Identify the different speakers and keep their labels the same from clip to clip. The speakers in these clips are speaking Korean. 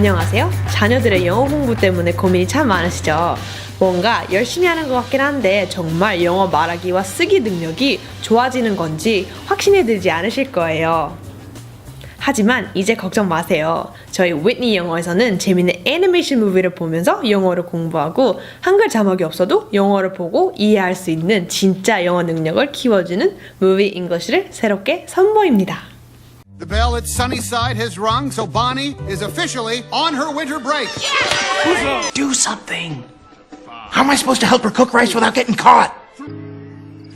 Speaker 1: 안녕하세요. 자녀들의 영어 공부 때문에 고민이 참 많으시죠? 뭔가 열심히 하는 것 같긴 한데 정말 영어 말하기와 쓰기 능력이 좋아지는 건지 확신이 들지 않으실 거예요. 하지만 이제 걱정 마세요. 저희 위트니 영어에서는 재밌는 애니메이션 무비를 보면서 영어를 공부하고 한글 자막이 없어도 영어를 보고 이해할 수 있는 진짜 영어 능력을 키워주는 무비 잉글리시를 새롭게 선보입니다.
Speaker 2: The bell at Sunnyside has rung, so Bonnie is officially on her winter break.
Speaker 3: Do something. How am I supposed to help her cook rice without getting caught?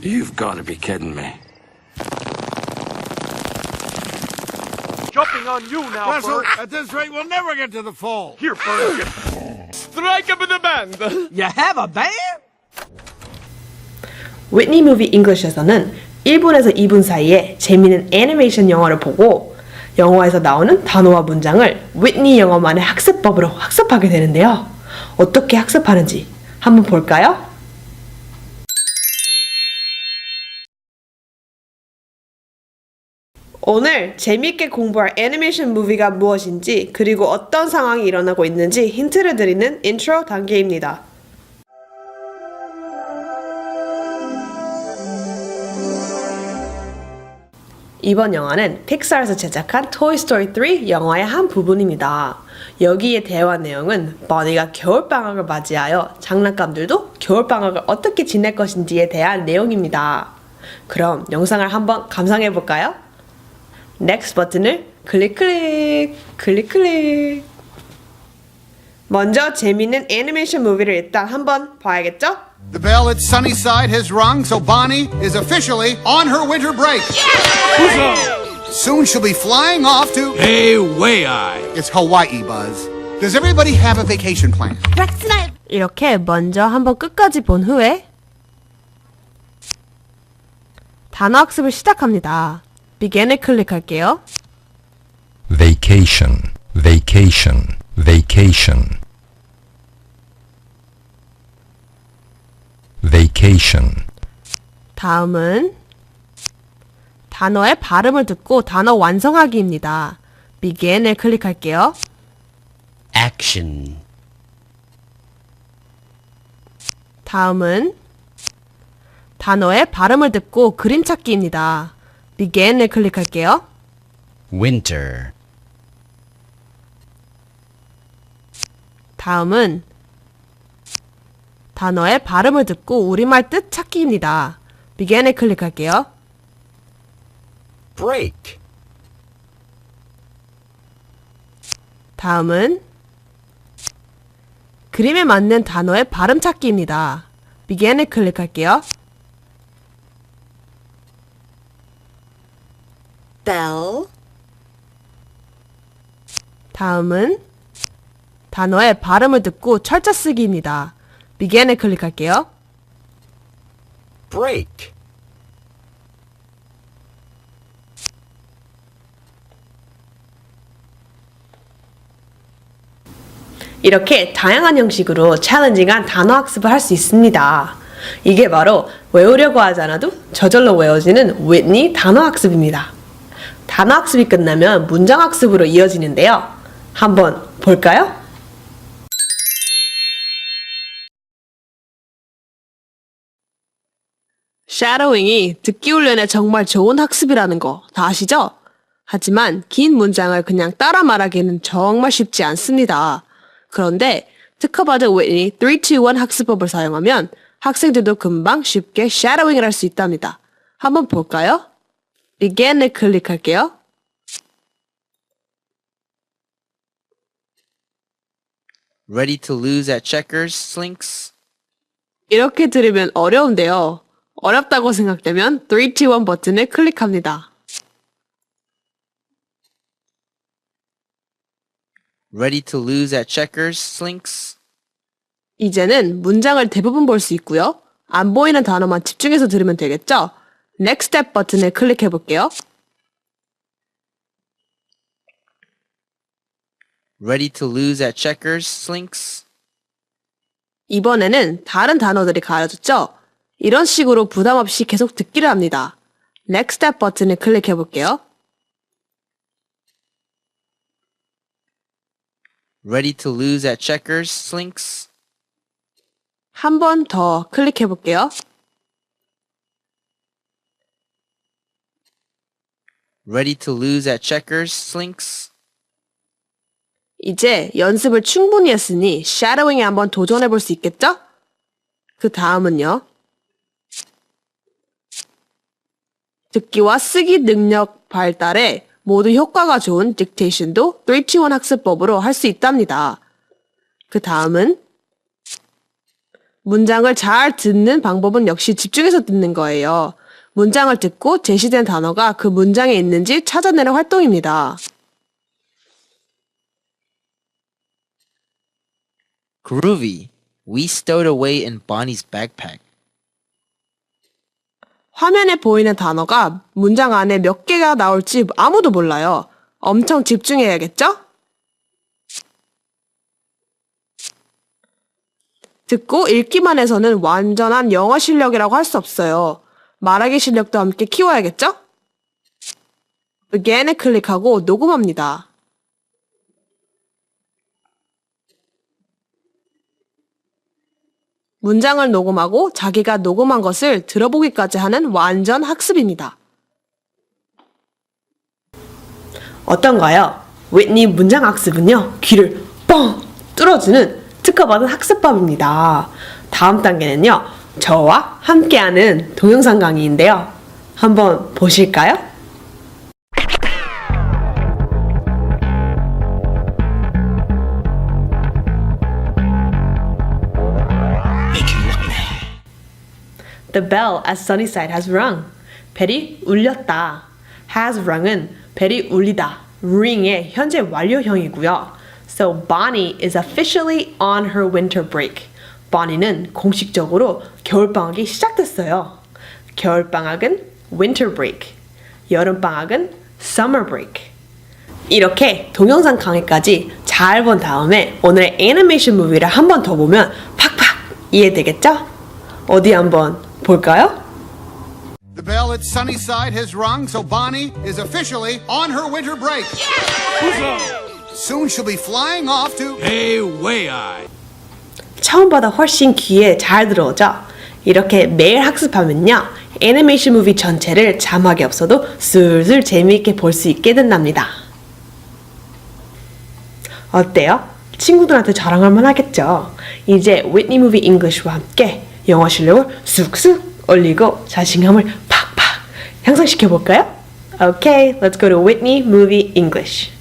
Speaker 4: You've got to be kidding me.
Speaker 5: Jumping on you now,
Speaker 2: Russell,
Speaker 5: Bert.
Speaker 2: at this rate, we'll never get to the fall.
Speaker 5: Here, Bert. Strike up in the band.
Speaker 3: You have a band?
Speaker 1: 위트니 무비 잉글리시에서는 1분에서 2분 사이에 재미있는 애니메이션 영화를 보고 영화에서 나오는 단어와 문장을 위트니 영어만의 학습법으로 학습하게 되는데요. 어떻게 학습하는지 한번 볼까요? 오늘 재미있게 공부할 애니메이션 무비가 무엇인지 그리고 어떤 상황이 일어나고 있는지 힌트를 드리는 인트로 단계입니다. 이번 영화는 픽사에서 제작한 토이 스토리 3 영화의 한 부분입니다. 여기의 대화 내용은 버니가 겨울방학을 맞이하여 장난감들도 겨울방학을 어떻게 지낼 것인지에 대한 내용입니다. 그럼 영상을 한번 감상해 볼까요? 넥스트 버튼을 클릭 클릭 클릭 클릭 먼저 재밌는 애니메이션 무비를 일단 한번 봐야겠죠?
Speaker 2: The bell at Sunnyside has rung, so Bonnie is officially on her winter break. Soon she'll be flying off to.
Speaker 4: Hey, way I.
Speaker 2: It's Hawaii, Buzz. Does everybody have a vacation plan?
Speaker 1: 이렇게 먼저 한번 끝까지 본 후에 단어 학습을 시작합니다. Begin을 클릭할게요.
Speaker 6: vacation, vacation, vacation. Vacation,
Speaker 1: 다음은 단어의 발음을 듣고 단어 완성하기입니다. Begin을 클릭할게요.
Speaker 3: Action.
Speaker 1: 다음은 단어의 발음을 듣고 그림 찾기입니다. Begin을 클릭할게요.
Speaker 3: Winter.
Speaker 1: 다음은 단어의 발음을 듣고 우리말 뜻 찾기입니다. Begin을 클릭할게요.
Speaker 3: Break.
Speaker 1: 다음은 그림에 맞는 단어의 발음 찾기입니다. Begin을 클릭할게요.
Speaker 7: bell,
Speaker 1: 다음은 단어의 발음을 듣고 철자 쓰기입니다. Begin을 클릭할게요.
Speaker 3: Break.
Speaker 1: 이렇게 다양한 형식으로 챌린징한 단어 학습을 할 수 있습니다. 이게 바로 외우려고 하지 않아도 저절로 외워지는 위트니 단어 학습입니다. 단어 학습이 끝나면 문장 학습으로 이어지는데요. 한번 볼까요? 샤도잉이 듣기 훈련에 정말 좋은 학습이라는 거 다 아시죠? 하지만 긴 문장을 그냥 따라 말하기는 정말 쉽지 않습니다. 그런데 특허받은 위트니 3, 2, 1 학습법을 사용하면 학생들도 금방 쉽게 샤도잉을 할 수 있답니다. 한번 볼까요? Begin을 클릭할게요.
Speaker 8: Ready to lose at checkers, Slinks?
Speaker 1: 이렇게 들으면 어려운데요. 어렵다고 생각되면 3, 2, 1 버튼을 클릭합니다.
Speaker 8: Ready to lose at checkers, Slinks?
Speaker 1: 이제는 문장을 대부분 볼 수 있고요. 안 보이는 단어만 집중해서 들으면 되겠죠? Next Step 버튼을 클릭해 볼게요.
Speaker 8: Ready to lose at checkers, Slinks?
Speaker 1: 이번에는 다른 단어들이 가려졌죠? 이런 식으로 부담 없이 계속 듣기를 합니다. Next Step 버튼을 클릭해 볼게요.
Speaker 8: Ready to lose at checkers, Slinks?
Speaker 1: 한 번 더 클릭해 볼게요.
Speaker 8: Ready to lose at checkers, Slinks?
Speaker 1: 이제 연습을 충분히 했으니 샤도잉에 한번 도전해 볼 수 있겠죠? 그 다음은요. 듣기와 쓰기 능력 발달에 모두 효과가 좋은 딕테이션도 3-2-1 학습법으로 할 수 있답니다. 그 다음은 문장을 잘 듣는 방법은 역시 집중해서 듣는 거예요. 문장을 듣고 제시된 단어가 그 문장에 있는지 찾아내는 활동입니다.
Speaker 8: Groovy. We stowed away in Bonnie's backpack.
Speaker 1: 화면에 보이는 단어가 문장 안에 몇 개가 나올지 아무도 몰라요. 엄청 집중해야겠죠? 듣고 읽기만 해서는 완전한 영어 실력이라고 할 수 없어요. 말하기 실력도 함께 키워야겠죠? Again에 클릭하고 녹음합니다. 문장을 녹음하고 자기가 녹음한 것을 들어보기까지 하는 완전 학습입니다. 어떤가요? 윗니 문장 학습은요, 귀를 뻥 뚫어주는 특허받은 학습법입니다. 다음 단계는요, 저와 함께하는 동영상 강의인데요. 한번 보실까요? The bell at Sunnyside has rung. 벨이 울렸다. has rung은 벨이 울리다. ring의 현재 완료형이고요. So Bonnie is officially on her winter break. Bonnie는 공식적으로 겨울방학이 시작됐어요. 겨울방학은 winter break. 여름방학은 summer break. 이렇게 동영상 강의까지 잘 본 다음에 오늘의 애니메이션 무비를 한 번 더 보면 팍팍 이해되겠죠? 어디 한번 볼까요?
Speaker 2: The bell at Sunnyside has rung, so Bonnie is officially on her winter break. Soon she'll be flying off to.
Speaker 4: Hey, way I.
Speaker 1: 처음보다 훨씬 귀에 잘 들어오죠? 이렇게 매일 학습하면요. 애니메이션 무비 전체를 자막이 없어도 슬슬 재미있게 볼 수 있게 된답니다. 어때요? 친구들한테 자랑할 만하겠죠? 이제 위트니 무비 잉글리시와 함께 영어 실력을 쑥쑥 올리고 자신감을 팍팍 향상시켜 볼까요? Okay, let's go to Whitney Movie English.